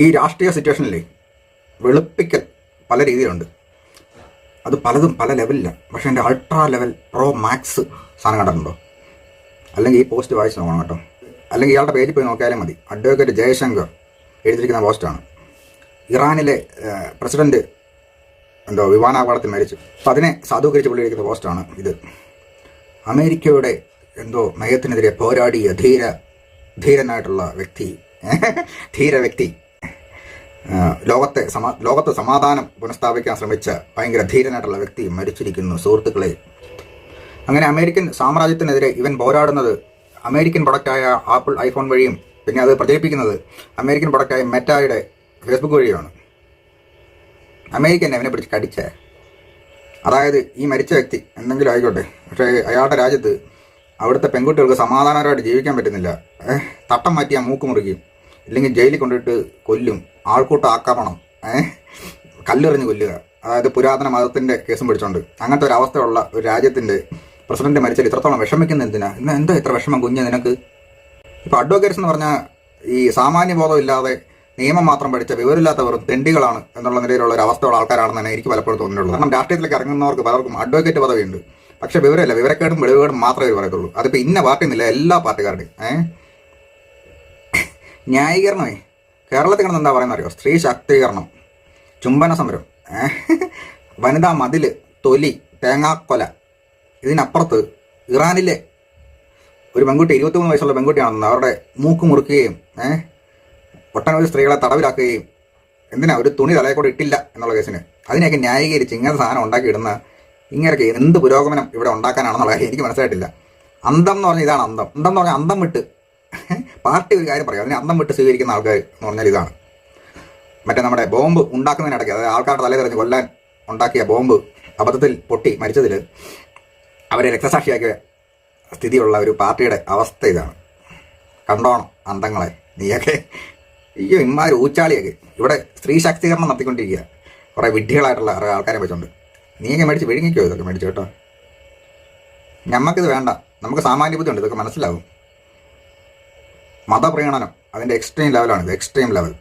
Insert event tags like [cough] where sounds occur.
ഈ രാഷ്ട്രീയ സിറ്റുവേഷനിൽ വെളുപ്പിക്കൽ പല രീതിയിലുണ്ട്. അത് പലതും പല ലെവലിലാണ് പക്ഷേ എന്റെ അൾട്രാ ലെവൽ പ്രോ മാക്സ് സാധനം കണ്ടിട്ടുണ്ടോ? അല്ലെങ്കിൽ ഈ പോസ്റ്റ് വായിച്ച് നോക്കണം കേട്ടോ. അല്ലെങ്കിൽ ഇയാളുടെ പേജിൽ പോയി നോക്കിയാലും മതി. അഡ്വക്കേറ്റ് ജയശങ്കർ എഴുതിയിരിക്കുന്ന പോസ്റ്റാണ്. ഇറാനിലെ പ്രസിഡന്റ് എന്തോ വിമാനാപകടത്തിൽ മരിച്ചു. അപ്പം അതിനെ സാധൂകരിച്ച് പുള്ളിയിരിക്കുന്ന പോസ്റ്റാണ് ഇത്. അമേരിക്കയുടെ എന്തോ നയത്തിനെതിരെ പോരാടിയ ധീര ധീരനായിട്ടുള്ള വ്യക്തി. [laughs] ധീര വ്യക്തി. ലോകത്തെ സമാ ലോകത്ത് സമാധാനം പുനഃസ്ഥാപിക്കാൻ ശ്രമിച്ച ഭയങ്കര ധീരനായിട്ടുള്ള വ്യക്തി മരിച്ചിരിക്കുന്നു സുഹൃത്തുക്കളെ. അങ്ങനെ അമേരിക്കൻ സാമ്രാജ്യത്തിനെതിരെ ഇവൻ പോരാടുന്നത് അമേരിക്കൻ പ്രൊഡക്റ്റായ ആപ്പിൾ ഐഫോൺ വഴിയും പിന്നെ അത് പ്രചരിപ്പിക്കുന്നത് അമേരിക്കൻ പ്രൊഡക്റ്റായ മെറ്റായുടെ ഫേസ്ബുക്ക് വഴിയുമാണ്. അമേരിക്കൻ അവനെ പിടിച്ച് കടിച്ച. അതായത് ഈ മരിച്ച വ്യക്തി എന്തെങ്കിലും ആയിക്കോട്ടെ പക്ഷേ അയാളുടെ രാജ്യത്ത് അവിടുത്തെ പെൺകുട്ടികൾക്ക് സമാധാനപരമായിട്ട് ജീവിക്കാൻ പറ്റുന്നില്ല. തട്ടം മാറ്റിയാൽ മൂക്ക് മുറിക്കും ഇല്ലെങ്കിൽ ജയിലിൽ കൊണ്ടിട്ട് കൊല്ലും. ആൾക്കൂട്ട ആക്രമണം ഏഹ് കല്ലെറിഞ്ഞ് കൊല്ലുക. അതായത് പുരാതന മതത്തിന്റെ കേസും പിടിച്ചോണ്ട്. അങ്ങനത്തെ ഒരു അവസ്ഥയുള്ള ഒരു രാജ്യത്തിന്റെ പ്രസിഡന്റ് മരിച്ചാൽ ഇത്രത്തോളം വിഷമിക്കുന്ന എന്തിനാ? ഇന്ന് എന്താ ഇത്ര വിഷമം കുഞ്ഞ് നിനക്ക്? ഇപ്പോൾ അഡ്വക്കേറ്റ്സ് എന്ന് പറഞ്ഞാൽ ഈ സാമാന്യ ബോധം ഇല്ലാതെ നിയമം മാത്രം പഠിച്ച വിവരമില്ലാത്തവർ തെണ്ടികളാണ് എന്നുള്ള നിലയിലുള്ള ഒരു അവസ്ഥയുള്ള ആൾക്കാരാണെന്ന് തന്നെ എനിക്ക് പലപ്പോഴും തോന്നിയിട്ടുള്ളത് കാരണം രാഷ്ട്രീയത്തിലേക്ക് ഇറങ്ങുന്നവർക്ക് പലർക്കും അഡ്വക്കേറ്റ് പദവിയുണ്ട്. പക്ഷെ വിവരമില്ല. വിവരക്കേടും വെളിവുകേടും മാത്രമേ പറയത്തുള്ളൂ. അതിപ്പോൾ ഇന്ന പാർട്ടി എന്നില്ല. എല്ലാ പാർട്ടിക്കാരുടെയും. ഏഹ് ന്യായീകരണമേ. കേരളത്തിൽ കിടന്ന് എന്താ പറയുന്നത് അറിയോ സ്ത്രീ ശാക്തീകരണം. ചുംബന സമരം. വനിതാ മതിൽ തൊലി തേങ്ങാക്കൊല ഇതിനപ്പുറത്ത് ഇറാനിലെ ഒരു പെൺകുട്ടി ഇരുപത്തിമൂന്ന് വയസ്സുള്ള പെൺകുട്ടിയാണെന്ന് അവരുടെ മൂക്ക് മുറുക്കുകയും ഏഹ് ഒട്ടനവധി സ്ത്രീകളെ തടവിലാക്കുകയും എന്തിനാ ഒരു തുണി തലയെ കൂടെ ഇട്ടില്ല എന്നുള്ള കേസിന്? അതിനെയൊക്കെ ന്യായീകരിച്ച് ഇങ്ങനത്തെ സാധനം ഉണ്ടാക്കിയിടുന്ന ഇങ്ങനെയൊക്കെ എന്ത് പുരോഗമനം ഇവിടെ ഉണ്ടാക്കാനാണെന്നുള്ള എനിക്ക് മനസ്സിലായിട്ടില്ല. അന്തം എന്ന് പറഞ്ഞാൽ ഇതാണ് അന്തം. അന്തം എന്ന് പറഞ്ഞാൽ അന്തം വിട്ട് പാർട്ടി ഒരു കാര്യം പറയാം. അതിനെ അന്തം വിട്ട് സ്വീകരിക്കുന്ന ആൾക്കാർ എന്ന് പറഞ്ഞാൽ ഇതാണ്. മറ്റേ നമ്മുടെ ബോംബ് ഉണ്ടാക്കുന്നതിനിടയ്ക്ക് അതായത് ആൾക്കാരുടെ തലയിൽ തെറിഞ്ഞ് കൊല്ലാൻ ഉണ്ടാക്കിയ ബോംബ് അബദ്ധത്തിൽ പൊട്ടി മരിച്ചതിൽ അവരെ രക്തസാക്ഷിയാക്കിയ സ്ഥിതിയുള്ള ഒരു പാർട്ടിയുടെ അവസ്ഥ ഇതാണ്. കണ്ടോണം അന്തങ്ങളെ നീയൊക്കെ. അയ്യോ ഇമ്മാര് ഊച്ചാളിയൊക്കെ. ഇവിടെ സ്ത്രീ ശാക്തീകരണം നടത്തിക്കൊണ്ടിരിക്കുക. കുറേ വിഡ്ഢികളായിട്ടുള്ള ആൾക്കാരെ വെച്ചുകൊണ്ട് നീയൊക്കെ മേടിച്ച് വിഴുങ്ങിക്കോ ഇതൊക്കെ മേടിച്ചു കേട്ടോ. ഞമ്മക്കിത് വേണ്ട. നമുക്ക് സാമാന്യ ബുദ്ധി ഉണ്ട് ഇതൊക്കെ മനസ്സിലാവും. മതപ്രീണനം അതിന്റെ എക്സ്ട്രീം ലെവലാണ് ഇത് എക്സ്ട്രീം ലെവൽ